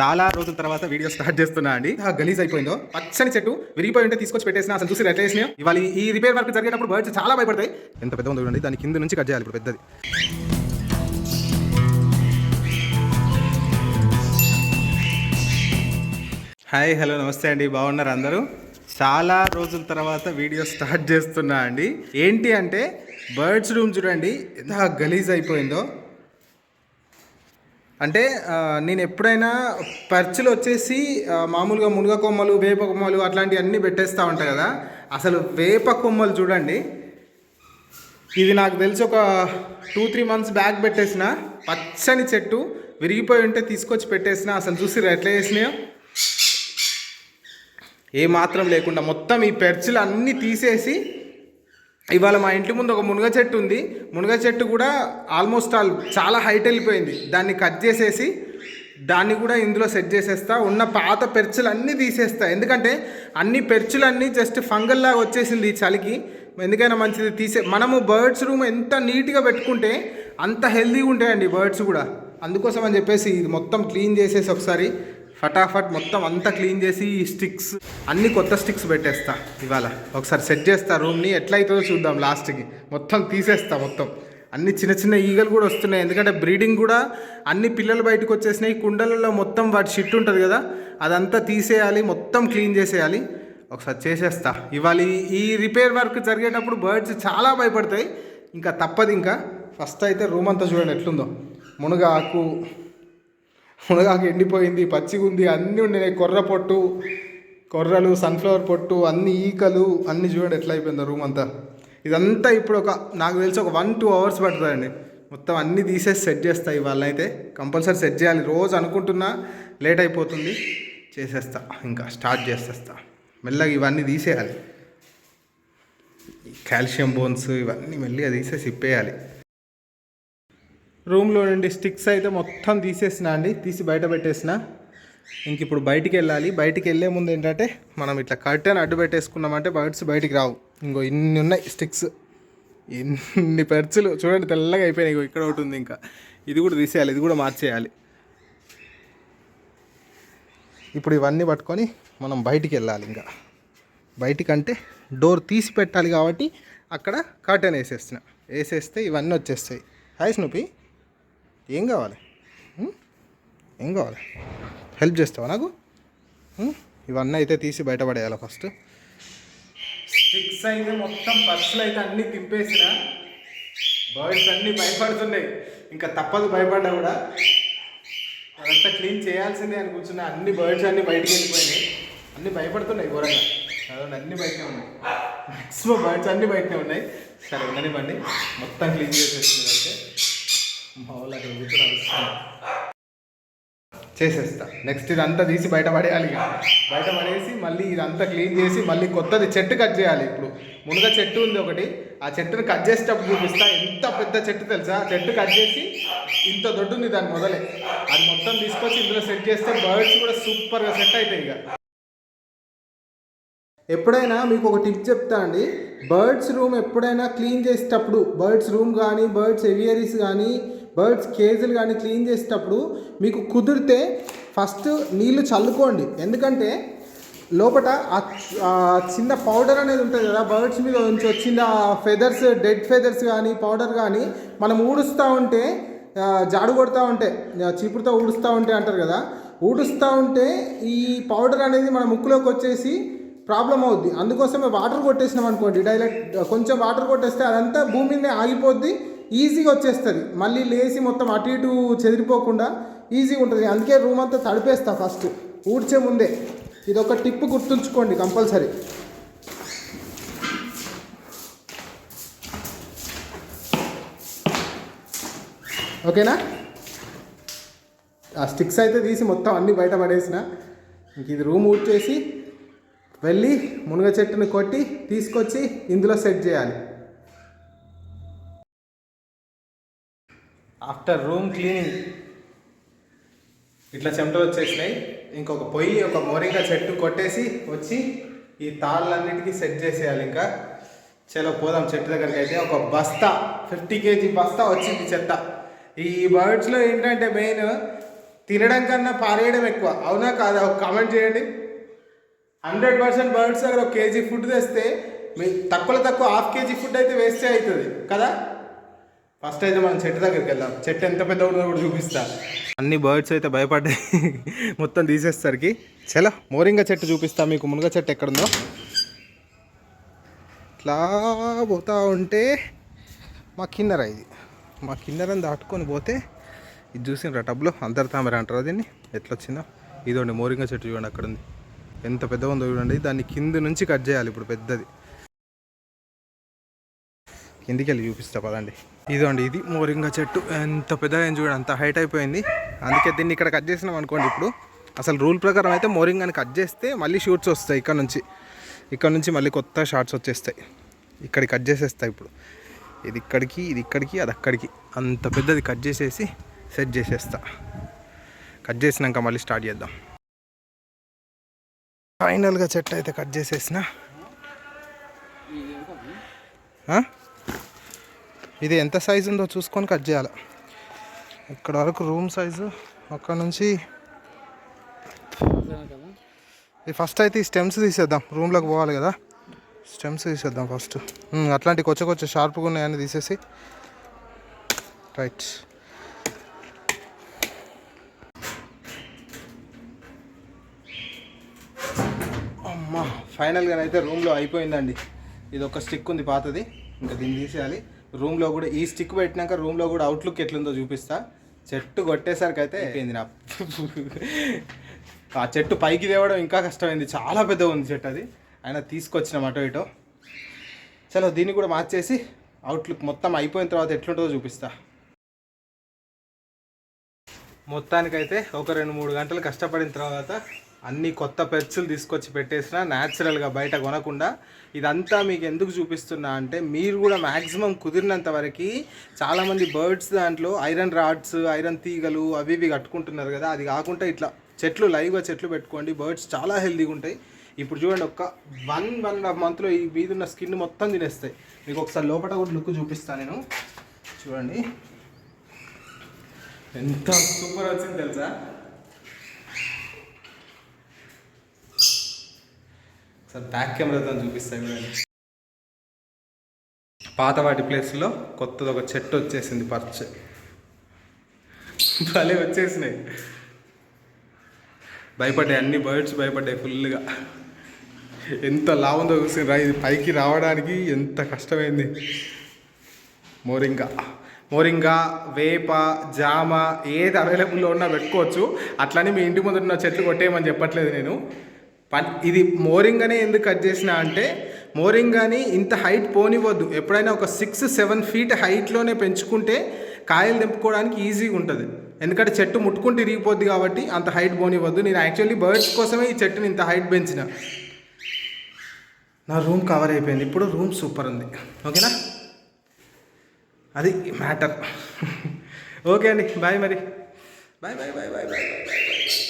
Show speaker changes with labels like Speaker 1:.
Speaker 1: చాలా రోజుల తర్వాత వీడియో స్టార్ట్ చేస్తున్నా అండి. ఆ గలీజ్ అయిపోయిందో? పచ్చని చెట్టు విరిగిపోయి ఉంటే తీసుకొచ్చి పెట్టేసిన అసలు చూసి వేసినాయో ఇవాళ ఈ రిపేర్ వర్క్ జరిగేటప్పుడు బర్డ్స్ చాలా భయపడతాయి. ఎంత పెద్ద ఉందో చూడండి దాని కింద నుంచి కట్ చేయాలి ఇప్పుడు పెద్దది. హాయ్ హలో నమస్తే అండి బాగున్నారు అందరూ? చాలా రోజుల తర్వాత వీడియో స్టార్ట్ చేస్తున్నా అండి. ఏంటి అంటే బర్డ్స్ రూమ్ చూడండి ఎంత గలీజ్ అయిపోయిందో. అంటే నేను ఎప్పుడైనా పర్చులు వచ్చేసి మామూలుగా మునగ కొమ్మలు వేప కొమ్మలు అట్లాంటివి అన్నీ పెట్టేస్తూ ఉంటాయి కదా. అసలు వేప కొమ్మలు చూడండి. ఇది నాకు తెలిసి ఒక టూ త్రీ మంత్స్ బ్యాక్ పెట్టేసిన. పచ్చని చెట్టు విరిగిపోయి ఉంటే తీసుకొచ్చి పెట్టేసిన. అసలు చూసి ఎట్లా చేసినాయో? ఏ మాత్రం లేకుండా మొత్తం ఈ పెర్చులు అన్నీ తీసేసి ఇవాళ మా ఇంటి ముందు ఒక మునగ చెట్టు ఉంది. మునగ చెట్టు కూడా ఆల్మోస్ట్ ఆల్ చాలా హైట్ వెళ్ళిపోయింది. దాన్ని కట్ చేసేసి దాన్ని కూడా ఇందులో సెట్ చేసేస్తా. ఉన్న పాత పెర్చులు అన్నీ తీసేస్తా. ఎందుకంటే అన్ని పెర్చులన్నీ జస్ట్ ఫంగల్ లాగా వచ్చేసింది ఈ చలికి. ఎందుకైనా మంచిది తీసే మనము బర్డ్స్ రూమ్ ఎంత నీట్గా పెట్టుకుంటే అంత హెల్తీగా ఉంటాయండి బర్డ్స్ కూడా. అందుకోసం అని చెప్పేసి ఇది మొత్తం క్లీన్ చేసేసి ఒకసారి ఫటాఫట్ మొత్తం అంతా క్లీన్ చేసి ఈ స్టిక్స్ అన్ని కొత్త స్టిక్స్ పెట్టేస్తా ఇవాళ. ఒకసారి సెట్ చేస్తా రూమ్ని. ఎట్లయితుందో అవుతుందో చూద్దాం లాస్ట్కి. మొత్తం తీసేస్తా మొత్తం. అన్ని చిన్న చిన్న ఈగలు కూడా వస్తున్నాయి. ఎందుకంటే బ్రీడింగ్ కూడా అన్ని పిల్లలు బయటకు వచ్చేసినాయి. కుండలలో మొత్తం వాటి షిట్ ఉంటుంది కదా అదంతా తీసేయాలి. మొత్తం క్లీన్ చేసేయాలి. ఒకసారి చేసేస్తా. ఇవాళ ఈ- రిపేర్ వర్క్ జరిగేటప్పుడు బర్డ్స్ చాలా భయపడతాయి. ఇంకా తప్పదు ఇంకా. ఫస్ట్ అయితే రూమ్ అంతా చూడండి ఎట్లుందో. మునగాకు మునగాకు ఎండిపోయింది పచ్చిగా ఉంది అన్నీ ఉండే కొర్ర పొట్టు కొర్రలు సన్ఫ్లవర్ పొట్టు అన్ని ఈకలు అన్ని చూడండి ఎట్లా అయిపోయిందో రూమ్ అంతా. ఇదంతా ఇప్పుడు ఒక నాకు తెలిసి ఒక వన్ టూ అవర్స్ పడుతుందండి. మొత్తం అన్నీ తీసేసి సెట్ చేస్తాయి వాళ్ళైతే కంపల్సరీ సెట్ చేయాలి. రోజు అనుకుంటున్నా లేట్ అయిపోతుంది. చేసేస్తా. ఇంకా స్టార్ట్ చేసేస్తా. మెల్లగా ఇవన్నీ తీసేయాలి. కాల్షియం బోన్స్ ఇవన్నీ మెల్లిగా తీసేసి ఇప్పేయాలి. రూమ్లో నుండి స్టిక్స్ అయితే మొత్తం తీసేసిన అండి తీసి బయట పెట్టేసిన. ఇంక ఇప్పుడు బయటికి వెళ్ళాలి. బయటికి వెళ్ళే ముందు ఏంటంటే మనం ఇట్లా కర్టెన్ అడ్డు పెట్టేసుకున్నామంటే బర్డ్స్ బయటికి రావు. ఇంకో ఇన్ని ఉన్నాయి స్టిక్స్. ఇన్ని పెర్చులు చూడండి తెల్లగా అయిపోయినాయి. ఇక్కడ ఒకటి ఉంది ఇంకా. ఇది కూడా తీసేయాలి ఇది కూడా మార్చేయాలి. ఇప్పుడు ఇవన్నీ పట్టుకొని మనం బయటికి వెళ్ళాలి ఇంకా. బయటికంటే డోర్ తీసి పెట్టాలి కాబట్టి అక్కడ కర్టెన్ వేసేస్తున్నా. వేసేస్తే ఇవన్నీ వచ్చేస్తాయి. Hi Snoopy. ఏం కావాలి? ఏం కావాలి? హెల్ప్ చేస్తావా నాకు? ఇవన్నీ అయితే తీసి బయటపడేయాలి ఫస్ట్ స్టిక్స్ అయితే మొత్తం పర్సులు అయితే అన్నీ తింపేసిన బర్డ్స్ అన్నీ భయపడుతున్నాయి. ఇంకా తప్పదు భయపడ్డా కూడా. అదంతా క్లీన్ చేయాల్సిందే అని కూర్చున్నా. అన్ని బర్డ్స్ అన్ని బయటికి వెళ్ళిపోయినాయి. అన్ని భయపడుతున్నాయి ఘోరంగా. అదండి అన్ని బయటనే ఉన్నాయి. మ్యాక్సిమం బర్డ్స్ అన్ని బయటనే ఉన్నాయి. సరే ఉండనివ్వండి. మొత్తం క్లీన్ చేసేస్తుంది అయితే మా వాళ్ళు అక్కడ కూర్చొని అరుస్తున్నారు. చేసేస్తా. నెక్స్ట్ ఇదంతా తీసి బయట పడేయాలి ఇక. బయట పడేసి మళ్ళీ ఇదంతా క్లీన్ చేసి మళ్ళీ కొత్తది చెట్టు కట్ చేయాలి ఇప్పుడు. మునగ చెట్టు ఉంది ఒకటి. ఆ చెట్టుని కట్ చేసేటప్పుడు చూపిస్తా. ఎంత పెద్ద చెట్టు తెలుసా? ఆ చెట్టు కట్ చేసి ఇంత దొడ్డుంది దాని మొదలే. అది మొత్తం తీసుకొచ్చి ఇందులో సెట్ చేస్తే బర్డ్స్ కూడా సూపర్గా సెట్ అవుతాయి ఇక. ఎప్పుడైనా మీకు ఒక టిప్ చెప్తా అండి. బర్డ్స్ రూమ్ ఎప్పుడైనా క్లీన్ చేసేటప్పుడు బర్డ్స్ రూమ్ కానీ బర్డ్స్ ఎవియరీస్ కానీ బర్డ్స్ కేజీలు కానీ క్లీన్ చేసేటప్పుడు మీకు కుదిరితే ఫస్ట్ నీళ్ళు చల్లుకోండి. ఎందుకంటే లోపల ఆ చిన్న పౌడర్ అనేది ఉంటుంది కదా బర్డ్స్ మీద నుంచి వచ్చిన ఫెదర్స్ డెడ్ ఫెదర్స్ కానీ పౌడర్ కానీ మనం ఊడుస్తూ ఉంటే జాడు కొడుతూ ఉంటే చీపురుతో ఊడుస్తూ ఉంటే అంటారు కదా ఊడుస్తూ ఉంటే ఈ పౌడర్ అనేది మన ముక్కులోకి వచ్చేసి ప్రాబ్లం అవుద్ది. అందుకోసమే వాటర్ కొట్టేసినాం అనుకోండి డైరెక్ట్ కొంచెం వాటర్ కొట్టేస్తే అదంతా భూమి ఆగిపోద్ది. ఈజీగా వచ్చేస్తుంది. మళ్ళీ లేచి మొత్తం అటు ఇటు చెదిరిపోకుండా ఈజీగా ఉంటుంది. అందుకే రూమ్ అంతా తడిపేస్తా ఫస్ట్. ఊడ్చే ముందే. ఇది ఒక టిప్ గుర్తుంచుకోండి కంపల్సరీ. ఓకేనా? ఆ స్టిక్స్ అయితే తీసి మొత్తం అన్నీ బయట పడేసిన. ఇంక ఇది రూమ్ ఊడ్చేసి వెళ్ళి మునగ చెట్టుని కొట్టి తీసుకొచ్చి ఇందులో సెట్ చేయాలి. ఆఫ్టర్ రూమ్ క్లీనింగ్ ఇట్లా చెమటలు వచ్చేసినాయి. ఇంకొక పొయ్యి ఒక మోరింగా చెట్టు కొట్టేసి వచ్చి ఈ తాళ్ళన్నిటికీ సెట్ చేసేయాలి ఇంకా. చలో పోదాం చెట్టు దగ్గరికి అయితే. ఒక బస్తా ఫిఫ్టీ కేజీ బస్తా వచ్చింది చెత్త. ఈ బర్డ్స్లో ఏంటంటే మెయిన్ తినడం కన్నా పారేయడం ఎక్కువ. అవునా కాదా? ఒక కామెంట్ చేయండి. హండ్రెడ్ పర్సెంట్ బర్డ్స్ దగ్గర ఒక కేజీ ఫుడ్ తెస్తే మీ తక్కువలో తక్కువ హాఫ్ కేజీ ఫుడ్ అయితే వేస్టే అవుతుంది. కదా? ఫస్ట్ అయితే మనం చెట్టు దగ్గరికి వెళ్దాం. చెట్టు ఎంత పెద్ద ఉందో కూడా చూపిస్తా. అన్ని బర్డ్స్ అయితే భయపడ్డాయి. మొత్తం తీసేసరికి. చలో మోరింగ చెట్టు చూపిస్తా మీకు. మునగ చెట్టు ఎక్కడుందో. ఇట్లా పోతా ఉంటే మా కిన్నెర ఇది. మా కిన్నెరని దాటుకొని పోతే ఇది చూసినరా టబ్లో? అందరు తామర అంటారు దీన్ని? ఎట్లా వచ్చిందో ఇదోండి మోరింగ చెట్టు చూడండి అక్కడ ఉంది ఎంత పెద్దగా ఉందో చూడండి. దాన్ని కింద నుంచి కట్ చేయాలి ఇప్పుడు పెద్దది. కిందికి వెళ్ళి చూపిస్తా పదండి. ఇదండి ఇది మోరింగా చెట్టు. ఎంత పెద్దగా అయింది చూడండి అంత హైట్ అయిపోయింది. అందుకే దీన్ని ఇక్కడ కట్ చేసినాం అనుకోండి ఇప్పుడు. అసలు రూల్ ప్రకారం అయితే మోరింగాని కట్ చేస్తే మళ్ళీ షూట్స్ వస్తాయి ఇక్కడ నుంచి. ఇక్కడ నుంచి మళ్ళీ కొత్త షార్ట్స్ వచ్చేస్తాయి. ఇక్కడికి కట్ చేసేస్తాయి ఇప్పుడు. ఇది ఇక్కడికి ఇది ఇక్కడికి అది అక్కడికి. అంత పెద్దది కట్ చేసేసి సెట్ చేసేస్తా. కట్ చేసినాక మళ్ళీ స్టార్ట్ చేద్దాం. ఫైనల్గా చెట్టు అయితే కట్ చేసేసిన. ఇది ఎంత సైజు ఉందో చూసుకొని కట్ చేయాలి. ఇక్కడ వరకు రూమ్ సైజు అక్కడ నుంచి ఫస్ట్ అయితే ఈ స్టెమ్స్ తీసేద్దాం. రూమ్లోకి పోవాలి కదా. స్టెమ్స్ తీసేద్దాం ఫస్ట్ అట్లాంటి కొచ్చ కొచ్చ షార్ప్గా ఉన్నాయని తీసేసి. రైట్ అమ్మా ఫైనల్గా అయితే రూమ్లో అయిపోయిందండి. ఇది ఒక స్టిక్ ఉంది పాతది. ఇంకా దీన్ని తీసేయాలి. రూమ్లో కూడా ఈ స్టిక్ పెట్టినాక రూమ్లో కూడా అవుట్లుక్ ఎట్లుందో చూపిస్తా. చెట్టు కొట్టేసరికి అయితే అయిపోయింది నా ఆ చెట్టు పైకి తేవడం ఇంకా కష్టమైంది. చాలా పెద్దగా ఉంది చెట్టు అది. అయినా తీసుకొచ్చినాం అటో ఇటో. చలో దీన్ని కూడా మార్చేసి అవుట్లుక్ మొత్తం అయిపోయిన తర్వాత ఎట్లుంటుందో చూపిస్తా. మొత్తానికైతే ఒక రెండు మూడు గంటలు కష్టపడిన తర్వాత అన్ని కొత్త పెర్చులు తీసుకొచ్చి పెట్టేసిన న్యాచురల్గా బయట కొనకుండా ఇదంతా మీకు ఎందుకు చూపిస్తున్నా అంటే మీరు కూడా మ్యాక్సిమం కుదిరినంత వరకు చాలామంది బర్డ్స్ దాంట్లో ఐరన్ రాడ్స్ ఐరన్ తీగలు అవి ఇవి కట్టుకుంటున్నారు కదా. అది కాకుండా ఇట్లా చెట్లు లైవ్గా చెట్లు పెట్టుకోండి. బర్డ్స్ చాలా హెల్తీగా ఉంటాయి. ఇప్పుడు చూడండి ఒక్క వన్ వన్ అండ్ హాఫ్ మంత్లో ఈ మీద ఉన్న స్కిన్ మొత్తం తినేస్తాయి. మీకు ఒకసారి లోపల కూడా లుక్ చూపిస్తాను నేను. చూడండి. ఎంత సూపర్ వచ్చింది తెలుసా? సార్ బ్యాక్ కెమెరాతో చూపిస్తాను చూడండి పాత వాటి ప్లేస్లో కొత్తది ఒక చెట్టు వచ్చేసింది పర్చ్. భలే వచ్చేసినాయి. భయపడ్డాయి అన్ని బర్డ్స్ భయపడ్డాయి ఫుల్గా. ఎంత లావుందో చూసిరా ఇది పైకి రావడానికి ఎంత కష్టమైంది. మోరింగా. మోరింగా వేప జామ ఏది అవైలబుల్లో ఉన్నా పెట్టుకోవచ్చు. అట్లనే మీ ఇంటి ముందు ఉన్న చెట్లు కొట్టేయమని చెప్పట్లేదు నేను. ఇది ఇది మోరింగానే ఎందుకు కట్ చేసిన అంటే మోరింగాని ఇంత హైట్ పోనివ్వద్దు. ఎప్పుడైనా ఒక సిక్స్ సెవెన్ ఫీట్ హైట్లోనే పెంచుకుంటే కాయలు తెంపుకోవడానికి ఈజీగా ఉంటుంది. ఎందుకంటే చెట్టు ముట్టుకుంటే ఇరిగిపోద్ది కాబట్టి అంత హైట్ పోనివ్వద్దు. నేను యాక్చువల్లీ బర్డ్స్ కోసమే ఈ చెట్టుని ఇంత హైట్ పెంచిన. నా రూమ్ కవర్ అయిపోయింది. ఇప్పుడు రూమ్ సూపర్ ఉంది. ఓకేనా? అది మ్యాటర్. ఓకే అండి. బాయ్ మరి. Bye bye bye bye bye bye.